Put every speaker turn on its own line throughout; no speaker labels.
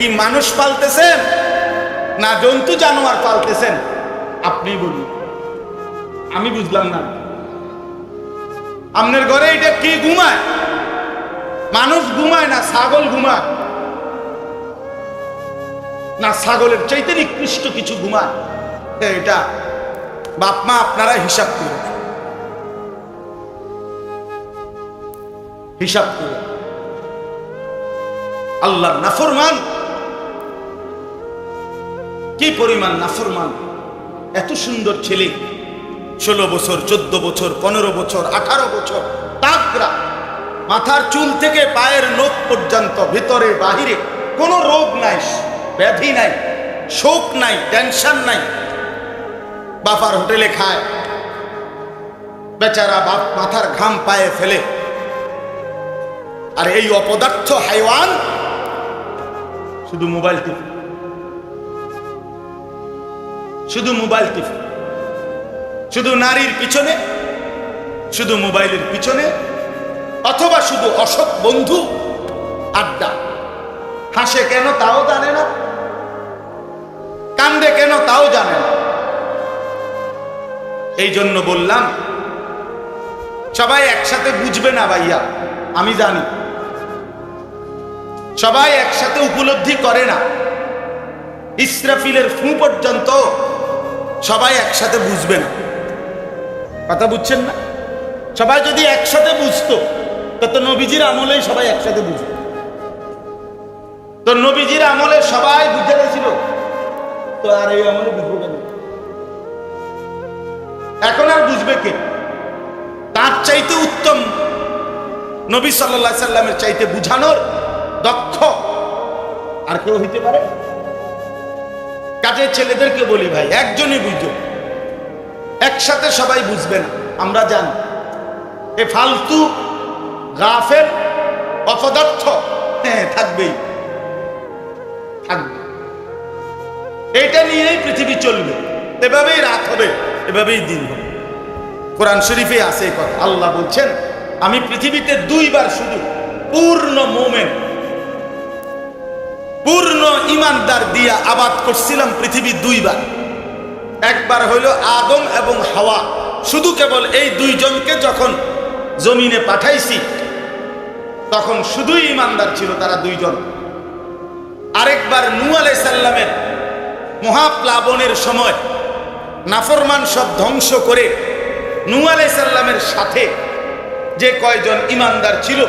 কি মানুষ পালতেছেন না জন্তু জানোয়ার পালতেছেন? আপনি বলুন। আমি বুঝলাম না। আপনার ঘরে এটা কি ঘুমায়? মানুষ ঘুমায় না ছাগল ঘুমায়? না ছাগলের চাইতে নিকৃষ্ট কিছু ঘুমায়? এটা বাপ মা আপনারা হিসাব করুন হিসাব করুন আল্লাহ নাফরমান কি পরিমাণ নাফরমান? এত সুন্দর ছেলে। ষোলো বছর, চোদ্দ বছর, পনেরো বছর, আঠারো বছর তাগরা মাথার চুল থেকে পায়ের নখ পর্যন্ত, ভিতরে, বাহিরে কোনো রোগ নাই, ব্যাধি নাই, শোক নাই, টেনশন নাই। বাপার হোটেলে খায়। বেচারা বাপ মাথার ঘাম পায়ে ফেলে। আর এই অপদার্থ হাইওয়ান শুধু মোবাইল টিপে। শুধু মোবাইল টিপে শুধু নারীর পিছনে, শুধু মোবাইলের পিছনে, অথবা শুধু অসৎ বন্ধু আড্ডা। হাসে কেন তাও জানে না, কান্দে কেন তাও জানে না। এই জন্য বললাম, সবাই একসাথে বুঝবে না ভাইয়া, আমি জানি। সবাই একসাথে উপলব্ধি করে না। ইসরাফিলের ফু পর্যন্ত সবাই একসাথে বুঝবে না। কথা বুঝছেন না? সবাই যদি একসাথে বুঝতো তত নবীজির আমলেই সবাই একসাথে বুঝতো তো নবীজির আমলে সবাই বুঝে গেছিল, তো আর এই আমলে বুঝব কেন? এখন আর বুঝবে কে? তার চাইতে উত্তম নবী সাল্লাহ সাল্লামের চাইতে বুঝানোর দক্ষ আর কেউ হইতে পারে? কাজের ছেলেদেরকে বলি ভাই, একজনই বুঝো। একসাথে সবাই বুঝবে না, আমরা জানি। এ ফালতু গাফের অপদার্থ হ্যাঁ থাকবেই। থাকবে। এইটা নিয়েই পৃথিবী চলবে। এভাবেই রাত হবে, এভাবেই দিন হবে। কোরআন শরীফে আছে কথা। আল্লাহ বলছেন, আমি পৃথিবীতে দুইবার শুধু পূর্ণ মোমেন্ট পূর্ণ ইমানদার দিয়া আবাদ করছিলাম পৃথিবী দুইবার। একবার হইল আদম এবং হাওয়া। শুধু কেবল এই দুইজনকে যখন জমিনে পাঠাইছি, তখন শুধুই ইমানদার ছিল তারা দুইজন। আরেকবার নু আলাই সাল্লামের মহাপ্লাবনের সময় নাফরমান সব ধ্বংস করে নু আলাই সাল্লামের সাথে যে কয়জন ইমানদার ছিল,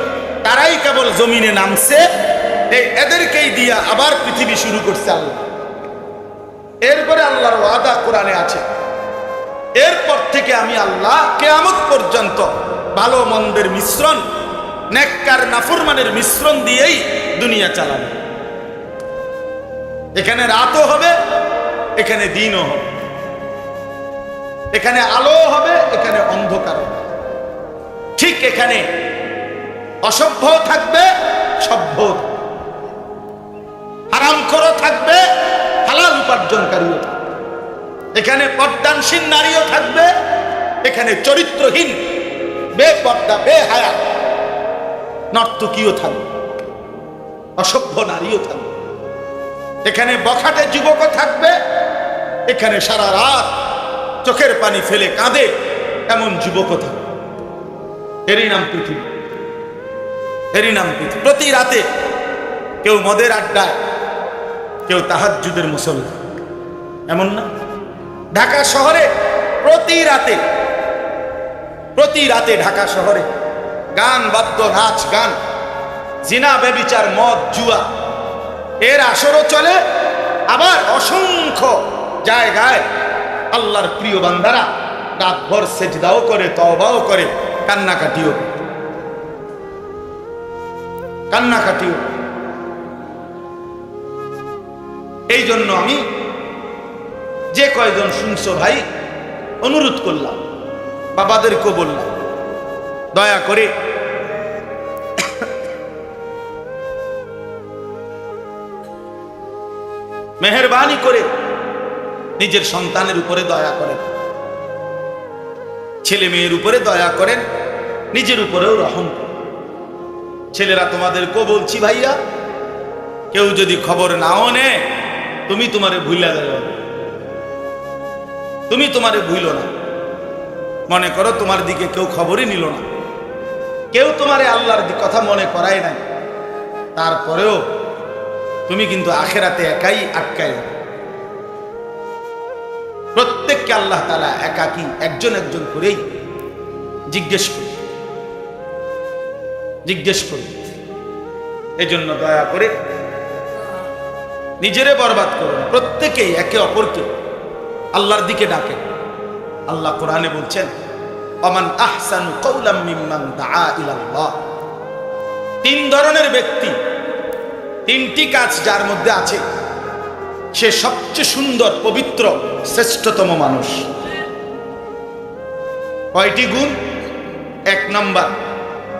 তারাই কেবল জমিনে নামছে এই এদেরকেই দিয়া আবার পৃথিবী শুরু করছে আল্লাহ। এরপরে আল্লাহর ওয়াদা কোরআনে আছে। এরপর থেকে আমি আল্লাহ কেয়ামত পর্যন্ত ভালো মন্দের মিশ্রণ, নেককার নাফরমানের মিশ্রণ দিয়েই দুনিয়া চালাবে। এখানে রাতও হবে, এখানে দিনও হবে। এখানে আলো হবে, এখানে অন্ধকার হবে। ঠিক এখানে অসভ্য থাকবে, সভ্য হারাম করো থাকবে, হালাল উপার্জনকারীও এখানে পর্দানসীন নারীও থাকবে, এখানে চরিত্রহীন বে পর্দা বে বেহায়া, নর্তকীও থাকবে, অসভ্য নারীও থাকবে। এখানে বখাটে যুবকও থাকবে, এখানে সারা রাত চোখের পানি ফেলে কাঁদে এমন যুবকও থাকবে। এরই নাম পৃথিবী, এরই নাম পৃথিবী। প্রতি রাতে কেউ মদের আড্ডায় কেউ তাহাজ্জুদের মুসল্লা। এমন না? ঢাকা শহরে প্রতি রাতে প্রতি রাতে ঢাকা শহরে গান, বাদ্য, নাচ, গান, জিনা, বেবিচার, মদ, জুয়া। এর আসরও চলে আবার অসংখ্য জায়গায় আল্লাহর প্রিয় বান্দারা রাতভর সেজদাও করে তবাও করে, কান্নাকাটিও কান্নাকাটিও এই জন্য আমি যে কয়জন শুনছো ভাই, অনুরোধ করলাম, বাবাদেরকেও বললাম, দয়া করে মেহরবানি করে নিজের সন্তানের উপরে দয়া করেন, ছেলে মেয়ের উপরে দয়া করেন, নিজের উপরেও রহম করেন। ছেলেরা তোমাদেরকেও বলছি ভাইয়া, কেউ যদি খবর নাও নে তুমি তোমারে ভুলা যাবে তুমি তোমারে ভুইল না। মনে করো তোমার দিকে কেউ খবরই নিল না। কেউ তোমারে আল্লাহর কথা মনে করাই নাই। তারপরেও তুমি কিন্তু আখেরাতে একাই আটকায় যাবে প্রত্যেককে আল্লাহ তালা একাকি একজন একজন করেই জিজ্ঞেস করি জিজ্ঞেস করি এজন্য দয়া করে নিজেরে বরবাদ করুন প্রত্যেকেই একে অপরকে আল্লাহর দিকে ডাকে। আল্লাহ কোরআনে বলছেন অমান আহসানু তিন ধরনের ব্যক্তি, তিনটি কাজ যার মধ্যে আছে। সে সবচেয়ে সুন্দর, পবিত্র, শ্রেষ্ঠতম মানুষ। কয়টি গুণ? এক নম্বর,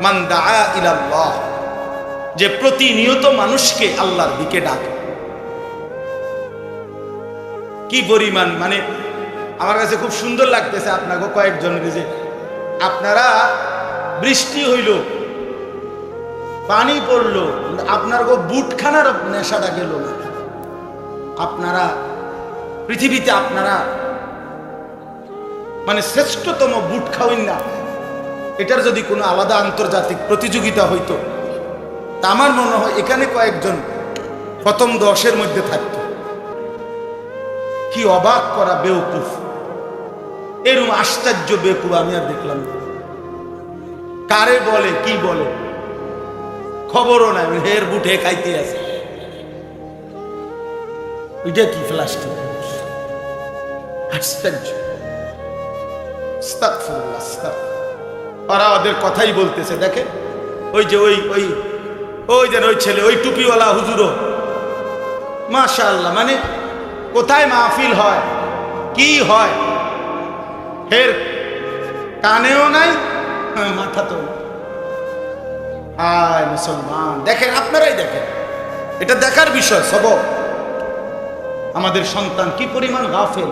মান দাআ ইলাল্লাহ। যে প্রতিনিয়ত মানুষকে আল্লাহর দিকে ডাকে। কি পরিমাণ? মানে আমার কাছে খুব সুন্দর লাগতেছে আপনাকে কয়েকজনের যে আপনারা বৃষ্টি হইল, পানি পড়ল আপনার গো বুটখানার নেশাটা গেল। আপনারা পৃথিবীতে আপনারা মানে শ্রেষ্ঠতম বুট খাওয়েন না। এটার যদি কোনো আলাদা আন্তর্জাতিক প্রতিযোগিতা হইতো, তা আমার মনে হয় এখানে কয়েকজন প্রথম দশের মধ্যে থাকতো। কি অবাক করা বেউকুফ এরম আশ্চর্য বেকুব আমি আর দেখলাম কারে বলে, কি বলে? খবরও নাই হের বুটে খাইতে আছে। এটা কি প্লাস্টিক আশ্চর্য। ওরা ওদের কথাই বলতেছে, দেখে? ওই যে, ওই ওই ওই যে, ওই ছেলে, ওই টুপিওয়ালা হুজুরও। মাশা আল্লাহ মানে কোথায় মাহফিল হয়? কি হয়? ফের কানেও নাই মাথা তো আয় মুসলমান, দেখেন, আপনারাই দেখেন। এটা দেখার বিষয় সব আমাদের সন্তান কি পরিমাণ গাফেল?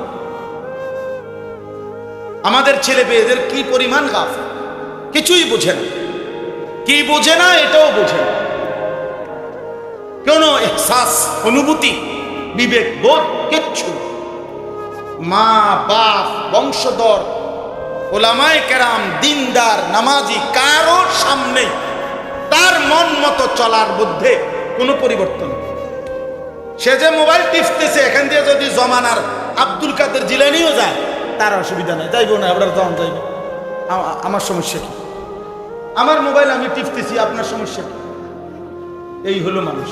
আমাদের ছেলে মেয়েদের কি পরিমাণ গাফেল? কিছুই বোঝে না। কি বোঝে না, এটাও বোঝে না। কোন এহসাস, অনুভূতি বিবেক, বোধ, কিচ্ছু। মা, বাপ, বংশধর, ওলামায় কেরাম, দিনদার, নামাজি, কারও সামনে তার মন মতো চলার মধ্যে কোনো পরিবর্তন সে যে মোবাইল টিপতেছে, এখান দিয়ে যদি জমানার আব্দুল কাদের জিলানিও যায়, তার অসুবিধা নেই। যাইব না আপনার তখন যাইব। আমার সমস্যা কি? আমার মোবাইল আমি টিপতেছি, আপনার সমস্যা কি? এই হলো মানুষ।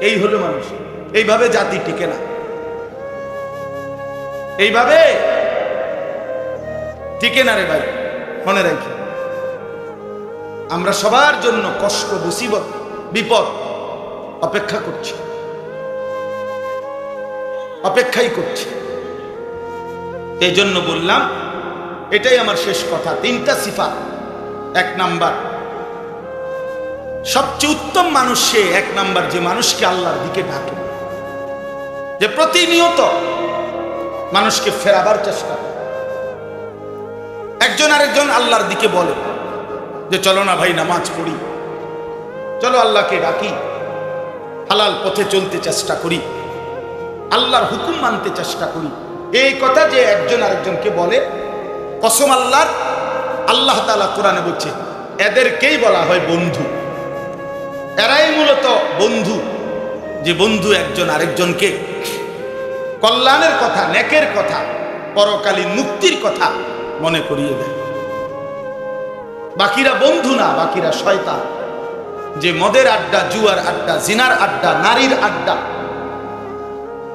এই হলো মানুষ। এইভাবে জাতি টিকে না। এইভাবে টিকে না রে ভাই, মনে রাখি। আমরা সবার জন্য কষ্ট, মুসিবত, বিপদ অপেক্ষা করছি। অপেক্ষাই করছি। এই জন্য বললাম, এটাই আমার শেষ কথা। তিনটা সিফা এক নাম্বার সবচেয়ে উত্তম মানুষ সে, এক নাম্বার যে মানুষকে আল্লাহর দিকে ডাকে। যে প্রতিনিয়ত মানুষকে ফেরাবার চেষ্টা একজন আরেকজন আল্লাহর দিকে বলে যে, চলো না ভাই, নামাজ পড়ি। চলো আল্লাহকে ডাকি। হালাল পথে চলতে চেষ্টা করি। আল্লাহর হুকুম মানতে চেষ্টা করি। এই কথা যে একজন আরেকজনকে বলে, কসম আল্লাহর, আল্লাহ তাআলা কোরআনে বলছে, এদেরকেই বলা হয় বন্ধু। এরাই মূলত বন্ধু। যে বন্ধু একজন আরেকজনকে কল্যাণের কথা নেকের কথা পরকালীন মুক্তির কথা মনে করিয়ে দেয়। বাকিরা বন্ধু না, বাকিরা শয়তান। যে মদের আড্ডা, জুয়ার আড্ডা, জিনার আড্ডা, নারীর আড্ডা,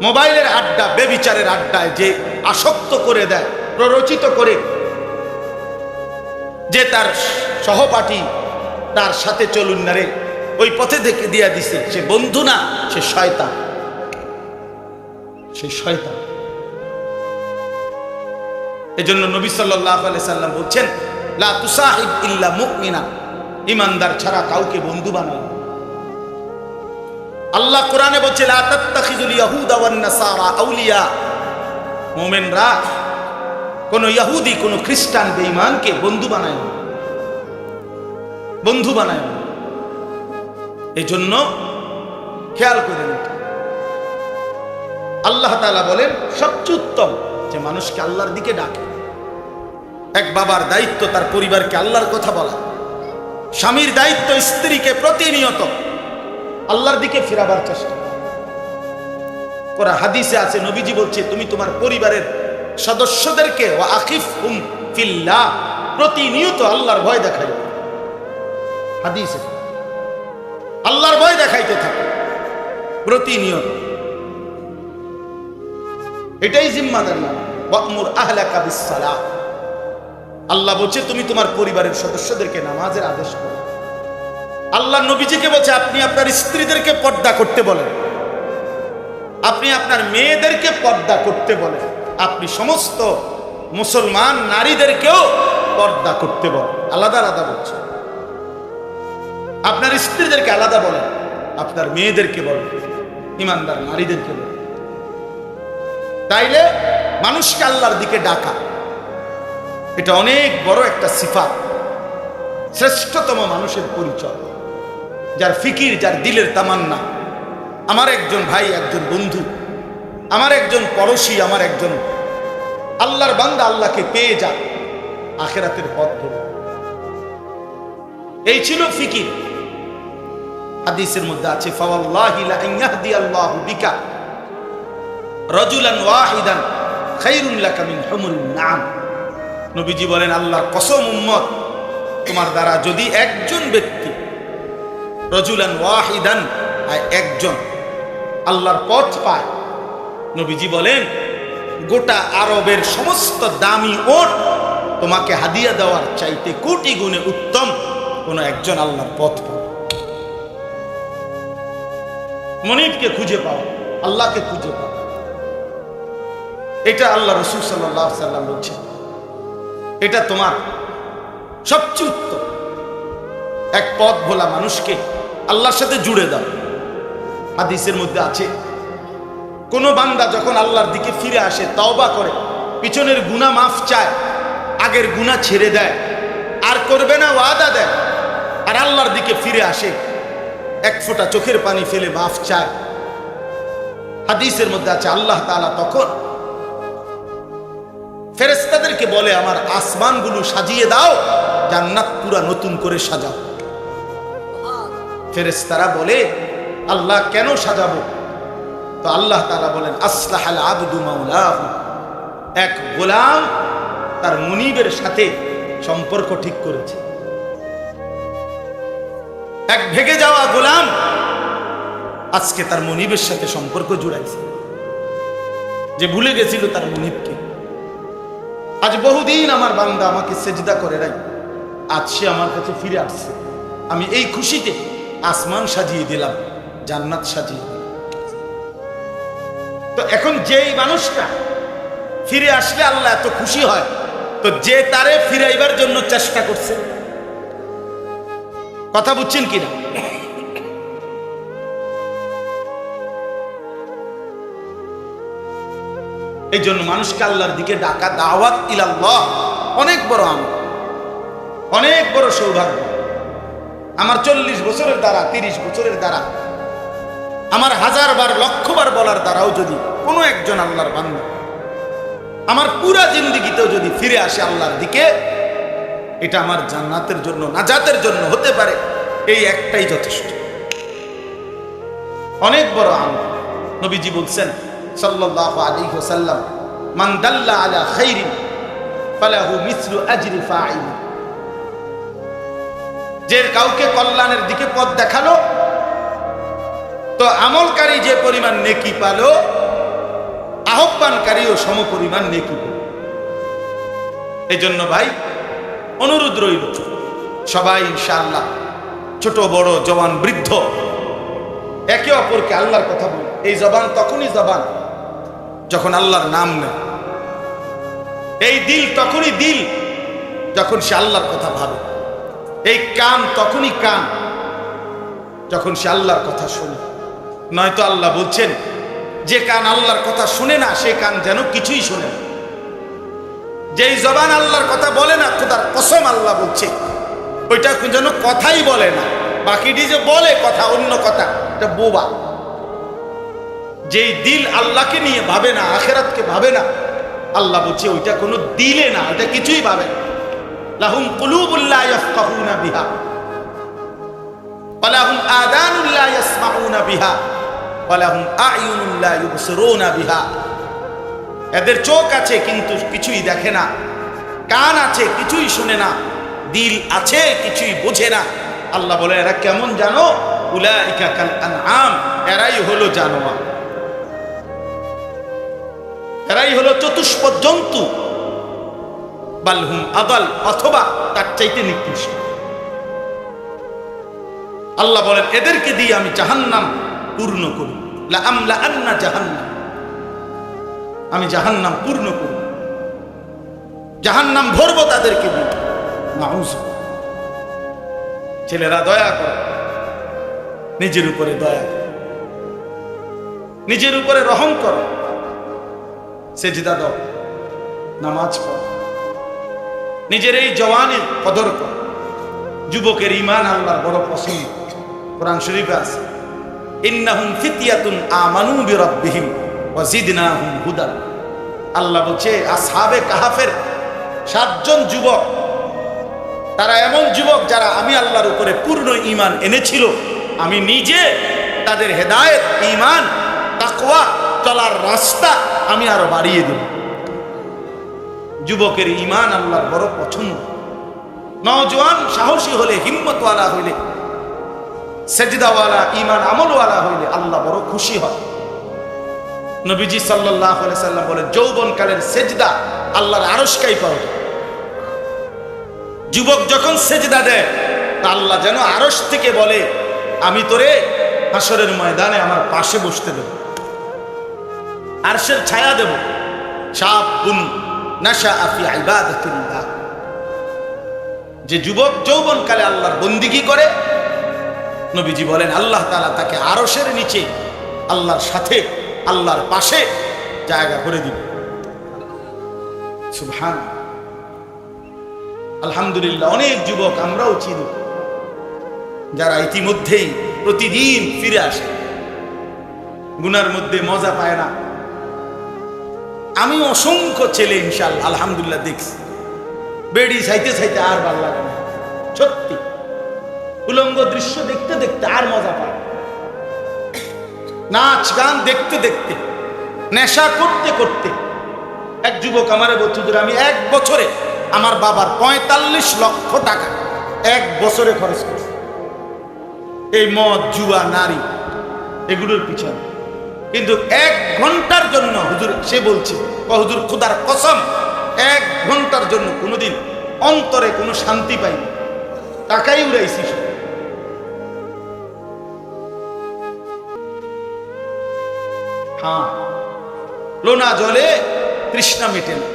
মোবাইলের আড্ডা, বেবিচারের আড্ডায় যে আসক্ত করে দেয়, প্ররোচিত করে, যে তার সহপাঠী তার সাথে চলুন না রে। ওই পথে থেকে দিয়া দিছে, সে বন্ধু না, সে শয়তান। সে শয়তান। এজন্য নবী সাল্লাল্লাহু আলাইহি সাল্লাম বলছেন ইমানদার ছাড়া কাউকে বন্ধু বানায় আল্লাহ কোরআনে বলছে, লা কোন ইহুদি, কোন খ্রিস্টান বেঈমানকে বন্ধু বানায় বন্ধু বানায় এই জন্য খেয়াল করে আল্লাহ তাআলা বলেন, সবচেয়ে উত্তম যে মানুষকে আল্লাহর দিকে ডাকে। এক বাবার দায়িত্ব তার পরিবারকে আল্লাহর কথা বলা। স্বামীর দায়িত্ব স্ত্রীকে প্রতিনিয়ত আল্লাহর দিকে ফেরাবার চেষ্টা করা। হাদিসে আছে, নবীজি বলছে, তুমি তোমার পরিবারের সদস্যদেরকে ও আকিফ হুম ফিল্লাহ, প্রতিনিয়ত আল্লাহর ভয় দেখাইবে। হাদিসে আল্লাহর ভয় দেখাইতে থাকে। প্রতিনিয়ত। এটাই জিম্মাদারি। আল্লাহ বলছে, তুমি তোমার পরিবারের সদস্যদেরকে নামাজের আদেশ করো। আল্লাহ নবীজিকে বলছে, আপনি আপনার স্ত্রীদেরকে পর্দা করতে বলেন। আপনি আপনার মেয়েদেরকে পর্দা করতে বলেন। আপনি সমস্ত মুসলমান নারীদেরকেও পর্দা করতে বলেন। আলাদা আলাদা বলছে। আপনার স্ত্রীদেরকে আলাদা বলেন, আপনার মেয়েদেরকে বলেন, ইমানদার নারীদেরকে বলেন। তাইলে মানুষকে আল্লাহর দিকে ডাকা, এটা অনেক বড় একটা সিফা শ্রেষ্ঠতম মানুষের পরিচয়, যার ফিকির, যার দিলের তামান্না। আমার একজন ভাই, একজন বন্ধু, আমার একজন পড়োশি, আমার একজন আল্লাহর বান্দা আল্লাহকে পেয়ে যা আখেরাতের পথ ধরে এই ছিল ফিকির। হাদিসের মধ্যে আছে, ফাওয়াল্লাহি লা ইয়াহদি আল্লাহু বিকা রাজুলান ওয়াহিদান খায়রুন লাকা মিন হুমুরিন নাম। নবীজি বলেন, আল্লাহর কসম উম্মত, তোমার দ্বারা যদি একজন ব্যক্তি রজুলান ওয়াহিদান একজন আল্লাহর পথ পায়, নবীজি বলেন, গোটা আরবের সমস্ত দামি ওট তোমাকে হাদিয়া দেওয়ার চাইতে কোটি গুণে উত্তম কোন একজন আল্লাহর পথ পাবে। মনিবকে খুঁজে পাও, আল্লাহকে খুঁজে পাও। এটা আল্লাহ রসুল সাল্লাহ সাল্লাম বলছেন। এটা তোমার সবচেয়ে উত্তম। এক পথ ভোলা মানুষকে আল্লাহর সাথে জুড়ে দাও। হাদিসের মধ্যে আছে, কোনো বান্দা যখন আল্লাহর দিকে ফিরে আসে, তওবা করে, পিছনের গুণা মাফ চায়, আগের গুণা ছেড়ে দেয়, আর করবে না, ওয়াদা দেয়, আর আল্লাহর দিকে ফিরে আসে এক ফোঁটা চোখের পানি ফেলে মাফ চায়। হাদিসের মধ্যে আছে, আল্লাহ তাআলা তখন ফেরেস্তাদেরকে বলে, আমার আসমানগুলো সাজিয়ে দাও, জান্নাত পুরা নতুন করে সাজাও। ফেরেস্তারা বলে, আল্লাহ কেন সাজাবো? তো আল্লাহ তালা বলেন আসলাহ আবদু এক গোলাম তার মুনিবের সাথে সম্পর্ক ঠিক করেছে। এক ভেগে যাওয়া গোলাম আজকে তার মনিবের সাথে সম্পর্ক জুড়াইছে। যে ভুলে গেছিল তার মনিবকে। আজ বহুদিন আমার বান্দা আমাকে সেজদা করে নাই। আজ সে আমার কাছে ফিরে আসছে। আমি এই খুশিতে আসমান সাজিয়ে দিলাম, জান্নাত সাজিয়ে তো এখন যেই মানুষটা ফিরে আসলে আল্লাহ এত খুশি হয়, তো যে তারে ফিরাইবার জন্য চেষ্টা করছে। কথা বুঝছেন কিনা? এই জন্য মানুষকে আল্লাহর দিকে ডাকা দাওয়াত ইলাল্লাহ অনেক বড় আম অনেক বড় সৌভাগ্য। আমার চল্লিশ বছরের দ্বারা, তিরিশ বছরের দ্বারা, আমার হাজার বার লক্ষ বার বলার দ্বারাও যদি কোনো একজন আল্লাহর বান্দা আমার পুরা জিন্দিগিতেও যদি ফিরে আসে আল্লাহর দিকে এটা আমার জান্নাতের জন্য, নাজাতের জন্য হতে পারে। এই একটাই যথেষ্ট। অনেক বড় আমল নবীজি বলছেন, সাল্লাল্লাহু আলাইহি ওয়াসাল্লাম, মান দাল্লা আলা ফালাহু মিসলু আজরি ফাইল যে কাউকে কল্যাণের দিকে পথ দেখাল, তো আমলকারী যে পরিমাণ নেকি পালো আহ্বানকারীও সম পরিমাণ নেকি পেল। এই জন্য ভাই অনুরোধ রইল। সবাই ইনশাআল্লাহ ছোট, বড় জবান বৃদ্ধ, একে অপরকে আল্লাহর কথা বলে এই জবান তখনই জবান, যখন আল্লাহর নাম নেয়। এই দিল তখনই দিল, যখন সে আল্লাহর কথা ভাবে। এই কান তখনই কান, যখন সে আল্লাহর কথা শুনে। নয়তো আল্লাহ বলছেন, যে কান আল্লাহর কথা শুনে না, সে কান যেন কিছুই শুনে না। যেই জবান আল্লাহর কথা বলে না, খোদার কসম আল্লাহ বলছে। ওইটা যেন কথাই বলে না। বাকিটি যে বলে কথা, অন্য কথা, এটা বোবা। যেই দিল আল্লাহকে নিয়ে ভাবে না, আখেরাতকে ভাবে না, আল্লাহ বলছে, ওইটা কোনো দিলে না, ওইটা কিছুই ভাবে না। বিহা বিহা বিহা। এদের চোখ আছে কিন্তু কিছুই দেখে না। কান আছে কিছুই শুনে না। দিল আছে কিছুই বোঝে না। আল্লাহ বলে, এরা কেমন জানো? উলাইকা এরাই হলো জানোয়ার। এরাই হলো চতুষ্পদ জন্তু। বালহুম আদাল অথবা তার চাইতে নিকৃষ্ট। আল্লাহ বলেন, এদেরকে দিয়ে আমি জাহান্নাম পূর্ণ করি লা আমলা আন্না জাহান্নাম। আমি জাহান্নাম পূর্ণ করব। জাহান্নাম ভরবো তাদেরকে দিয়ে। ছেলেরা দয়া করে। নিজের উপরে দয়া করো। নিজের উপরে রহম করো। সেজদা দাও। নামাজ পড়ো। নিজের এই জওয়ানের কদর করো। যুবকের ইমান আল্লাহর বড় পছন্দ। কোরআন শরীফে আছে। ইন্নাহুম ফিতিয়াতুন আমানু বিরাব্বিহিম। হুদা। আল্লাহ বলছে, আসহাবে কাহাফের সাতজন যুবক, তারা এমন যুবক যারা আমি আল্লাহর উপরে পূর্ণ ঈমান এনেছিল, আমি নিজে তাদের হেদায়েত, ঈমান, তাকওয়া চলার রাস্তা আমি আরও বাড়িয়ে দেব। যুবকের ঈমান আল্লাহর বড় পছন্দ। নওজোয়ান সাহসী হলে, হিম্মতওয়ালা হইলে, সেজদাওয়ালা ইমান আমলওয়ালা হইলে আল্লাহ বড় খুশি হয়। নবীজি সাল্লাহ সাল্লাম বলে, যৌবনকালের সেজদা আল্লাহর আরসকাই পাওয়া যুবক যখন সেজদা দেয়, তা আল্লাহ যেন আরস থেকে বলে, আমি তোরে হাসরের ময়দানে আমার পাশে বসতে দেব। আরশের ছায়া দেব। সাপ গুন নাশা আফি আইবাদাতিল্লাহ যে যুবক যৌবনকালে আল্লাহর বন্দিগি করে, নবীজি বলেন, আল্লাহ তালা তাকে আরসের নিচে, আল্লাহর সাথে আল্লাহর পাশে জায়গা করে দিবে। সুবহান। আলহামদুলিল্লাহ, অনেক যুবক আমরাও চিনি যারা ইতিমধ্যেই প্রতিদিন ফিরে আসে। গুনার মধ্যে মজা পায় না। আমি অসংখ্য ছেলে ইনশাল আলহামদুলিল্লাহ দেখছি। বেড়ি চাইতে চাইতে আর ভালো লাগে না। সত্যি। উলঙ্গ দৃশ্য দেখতে দেখতে আর মজা পায় নাচ গান দেখতে দেখতে নেশা করতে করতে এক যুবক আমারে "হুজুর, আমি এক বছরে আমার বাবার পঁয়তাল্লিশ লক্ষ টাকা এক বছরে খরচ করছি। এই মদ জুয়া নারী এগুলোর পিছনে। কিন্তু এক ঘণ্টার জন্য হুজুর সে বলছে হুজুর খুদার কসম এক ঘণ্টার জন্য কোনোদিন অন্তরে কোনো শান্তি পাইনি। টাকাই উড়াইছি হ্যাঁ। লোনা জলে তৃষ্ণা মেটে না।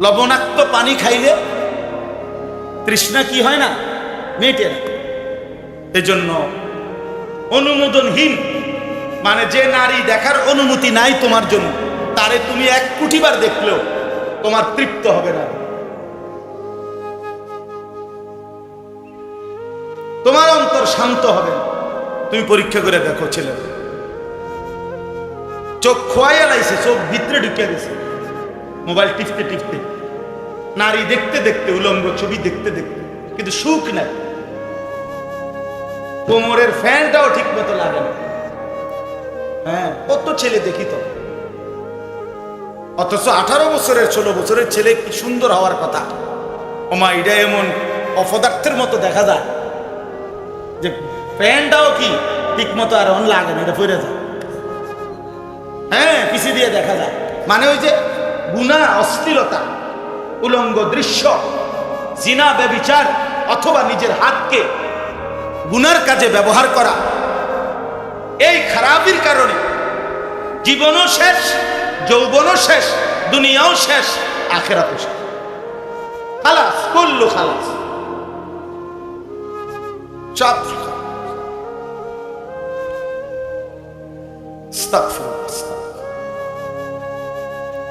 লবণাক্ত পানি খাইলে তৃষ্ণা কি হয় না? মেটে না। এজন্য অনুমোদনহীন মানে যে নারী দেখার অনুমতি নাই তোমার জন্য, তারে তুমি এক কুটিবার দেখলেও তোমার তৃপ্ত হবে না। তোমার অন্তর শান্ত হবে তুমি পরীক্ষা করে দেখো ছেলে চোখ খোয়াইয়া লাইছে, চোখ ভিতরে ঢুকে গেছে মোবাইল টিপতে টিপতে। নারী দেখতে দেখতে, উলঙ্গ ছবি দেখতে দেখতে। কিন্তু সুখ নাই। কোমরের ফ্যানটাও ঠিক মতো লাগে না। হ্যাঁ কত ছেলে দেখি তো। অথচ আঠারো বছরের, ষোলো বছরের ছেলে কি সুন্দর হওয়ার কথা। ওমা এটা এমন অপদার্থের মতো দেখা যায়। যে প্যান্টটাও কি ঠিক মতো আর অন লাগে না, এটা ফিরে যায়। হ্যাঁ পিছিয়ে দিয়ে দেখা যায়। মানে ওই যে গুণা অশ্লীলতা উলঙ্গ দৃশ্য জিনা ব্যবিচার অথবা নিজের হাতকে গুনার কাজে ব্যবহার করা এই খারাপির কারণে জীবনও শেষ যৌবনও শেষ দুনিয়াও শেষ আখেরাতও শেষ। খালাস করল খালাস। আস্তাগফিরুল্লাহ, আস্তাগফিরুল্লাহ।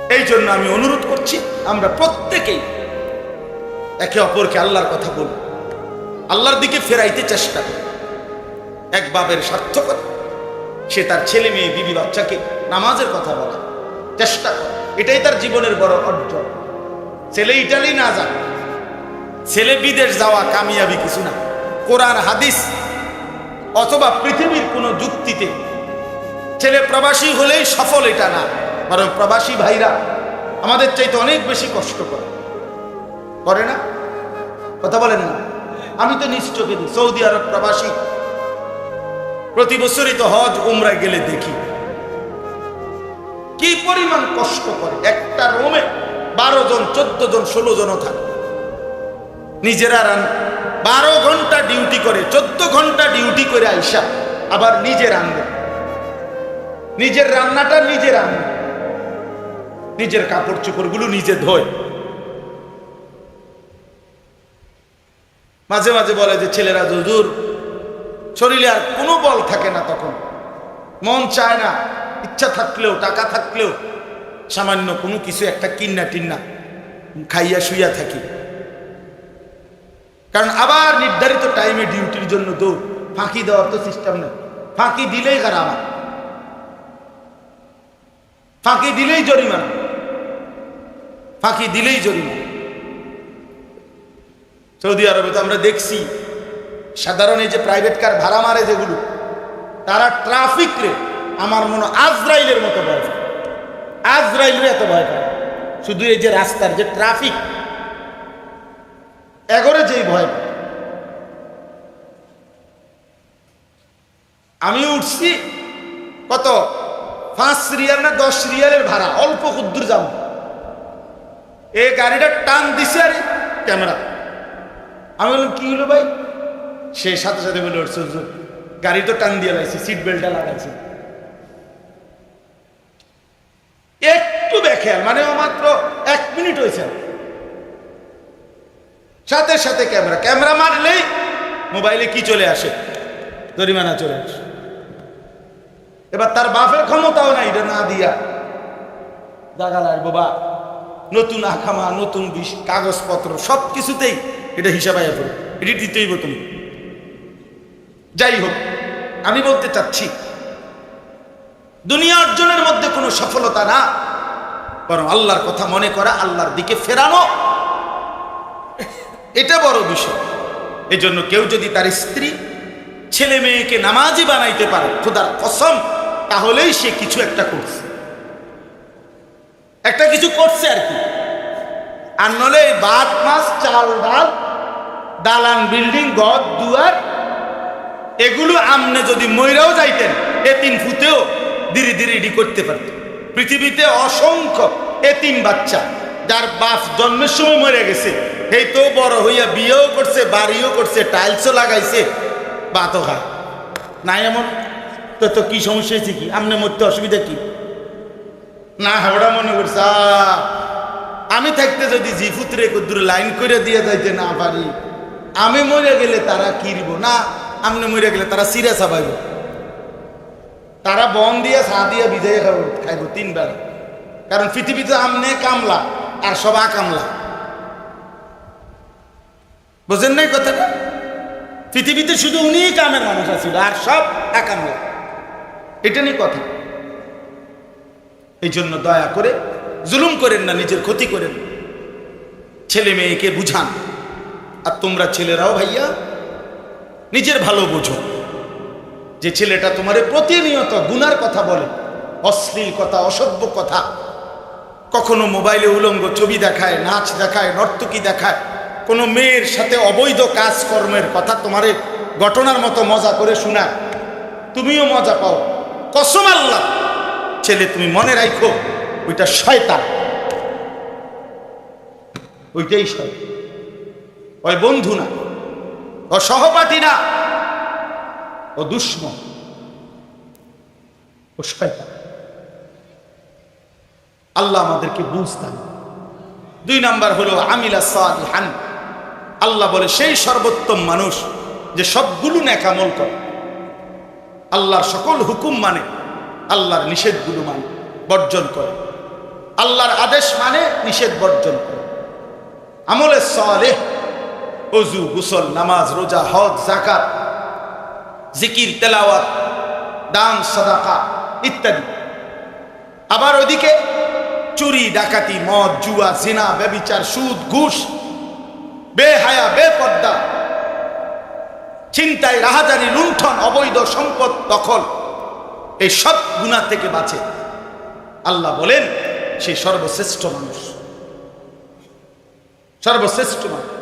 এই জন্য আমি অনুরোধ করছি, আমরা প্রত্যেকেই একে অপরকে আল্লাহর কথা বলব। আল্লাহর দিকে ফেরাইতে চেষ্টা করি এক বাবের স্বার্থকতা সে তার ছেলে মেয়ে বিবি বাচ্চাকে নামাজের কথা বলা। চেষ্টা করে। এটাই তার জীবনের বড় অর্জন। ছেলে ইটালি না যাক। ছেলে বিদেশ যাওয়া কামিয়াবি কিছু না। কোরআন, হাদিস অথবা পৃথিবীর কোনো যুক্তিতে ছেলে প্রবাসী হলেই সফল এটা না। বরং প্রবাসী ভাইরা আমাদের চাইতে অনেক বেশি কষ্ট করে। করে না? কথা বলেন না। আমি তো নিশ্চয়ই দিই সৌদি আরব প্রবাসী। প্রতি বছরই তো হজ উমরায় গেলে দেখি। কি পরিমাণ কষ্ট করে। একটা রুমে বারো জন, চোদ্দ জন, ষোলো জনও থাকে। নিজেরা রান, বারো ঘণ্টা ডিউটি করে, চোদ্দ ঘণ্টা ডিউটি করে আইসা, আবার নিজে রান্না নিজের রান্নাটা নিজে রান্না নিজের কাপড় চোপড়গুলো নিজে ধোয়। মাঝে মাঝে বলে যে, ছেলেরা জুজুর শরীরে আর কোনো বল থাকে না তখন। মন চায় না, ইচ্ছা থাকলেও, টাকা থাকলেও, সামান্য কোনো কিছু একটা কিন্না টিন্না খাইয়া শুইয়া থাকি। কারণ আবার নির্ধারিত টাইমে ডিউটির জন্য দৌড়, ফাঁকি দেওয়ার তো সিস্টেম নেই। ফাঁকি দিলেই কার আমার ফাঁকি দিলেই জরিমানা। ফাঁকি দিলেই জরিমানা। সৌদি আরবে তো আমরা দেখছি, সাধারণ এই যে প্রাইভেট কার ভাড়া মারে যেগুলো, তারা ট্রাফিক রে আমার মনে আজরাইলের মতো ভয় পায় আজরাইলের এত ভয় পায় শুধু এই যে রাস্তার যে ট্রাফিক এগরে যেই ভয়। আমি উঠছি, কত? পাঁচ রিয়াল না দশ রিয়ালের ভাড়া, অল্প ক্ষুদ্র যাব এই গাড়িটা টান দিছে আরে ক্যামেরা। আমি বললাম, কি হলো ভাই? সে সাথে সাথে বলে উঠছে গাড়ি তো টান দিয়ে লাইছি সিট বেল্টটা লাগাইছে। একটু বেখেয়াল মানে ও মাত্র এক মিনিট হয়েছে। সাথে সাথে ক্যামেরা ক্যামেরা মারলেই মোবাইলে কি চলে আসে? জরিমানা চলে আসে। এবার তার বাপের ক্ষমতাও নাই, এটা না দিয়া। জাগা লাগবো বা নতুন আখামা, নতুন বিষ, কাগজপত্র সব কিছুতেই এটা হিসাব পড়ে। এটি দিতেই তুমি যাই হোক, আমি বলতে চাচ্ছি, দুনিয়া অর্জনের মধ্যে কোনো সফলতা না, বরং আল্লাহর কথা মনে করা, আল্লাহর দিকে ফেরানো। এটা বড় বিষয়। এজন্য কেউ যদি তার স্ত্রী ছেলে মেয়েকে নামাজি বানাইতে পারে, খোদার কসম, তাহলেই সে কিছু একটা করছে। একটা কিছু করছে আর কি। আর নলে ভাত মাছ, চাল, ডাল, দালান, বিল্ডিং, ঘর, দুয়ার, এগুলো আমনে যদি ময়রাও যাইতেন, এ তিন ফুতেও ধীরে ধীরে এডি করতে পারত। পৃথিবীতে অসংখ্য এ তিন বাচ্চা, যার বাপ জন্মের সময় মরে গেছে। এই তো বড় হইয়া বিয়েও করছে, বাড়িও করছে, টাইলসও লাগাইছে খায় নাই এমন? তো তো কি সমস্যা হয়েছে কি? আমনে মরতে অসুবিধা কি? না হাওড়া মনে করছে আমি থাকতে যদি জিফুতরে কুদ্দুর লাইন করে দিয়ে যাইতে না পারি, আমি মরে গেলে তারা কিরব না, আমনে মরে গেলে তারা সিরে চাবাইব তারা বন দিয়ে সা দিয়ে বিজয় খাব খাইব তিনবার। কারণ পৃথিবীতে আমনে কামলা, আর সবা কামলা। বুঝেন নাই কথাটা? পৃথিবীতে শুধু উনি কামের মানুষ আছিল, আর সব একামলা। এটা নিয়ে কথা। এই জন্য দয়া করে জুলুম করেন না, নিজের ক্ষতি করেন। ছেলে মেয়েকে বুঝান। আর তোমরা ছেলেরাও ভাইয়া, নিজের ভালো বোঝো। যে ছেলেটা তোমারে প্রতিনিয়ত গুনার কথা বলে, অশ্লীল কথা, অসভ্য কথা, কখনো মোবাইলে উলঙ্গ ছবি দেখায়, নাচ দেখায়, নর্তকী দেখায়, কোনো মেয়ের সাথে অবৈধ কাজকর্মের কথা তোমারে ঘটনার মতো মজা করে শোনায়। তুমিও মজা পাও। কসম আল্লাহ! ছেলে তুমি মনে রাখো, ওইটা শয়তান। ওইটাই শয়তান। ওই বন্ধু না, ও সহপাঠী না, ও দুশ্মন। ও শয়তান। আল্লাহ আমাদেরকে বুঝতাম দুই নাম্বার হলো, আমিলা সালিহান। আল্লাহ বলে, সেই সর্বোত্তম মানুষ যে সবগুলো ন্যাকামল করে। আল্লাহর সকল হুকুম মানে আল্লাহর নিষেধগুলো মানে বর্জন করে। আল্লাহর আদেশ মানে নিষেধ বর্জন করে। আমলে সালেহ অজু গুসল, নামাজ, রোজা, হজ জাকাত জিকির, তেলাওয়াত, দান, সদাকা ইত্যাদি। আবার ওদিকে চুরি, ডাকাতি, মদ, জুয়া, জিনা, ব্যবিচার, সুদ, ঘুষ, বেহায়া, বেপর্দা চিন্তায় রাহাজানি, লুণ্ঠন, অবৈধ সম্পদ, দখল। এই সব গুণা থেকে বাঁচে। আল্লাহ বলেন সেই সর্বশ্রেষ্ঠ মানুষ। সর্বশ্রেষ্ঠ মানুষ।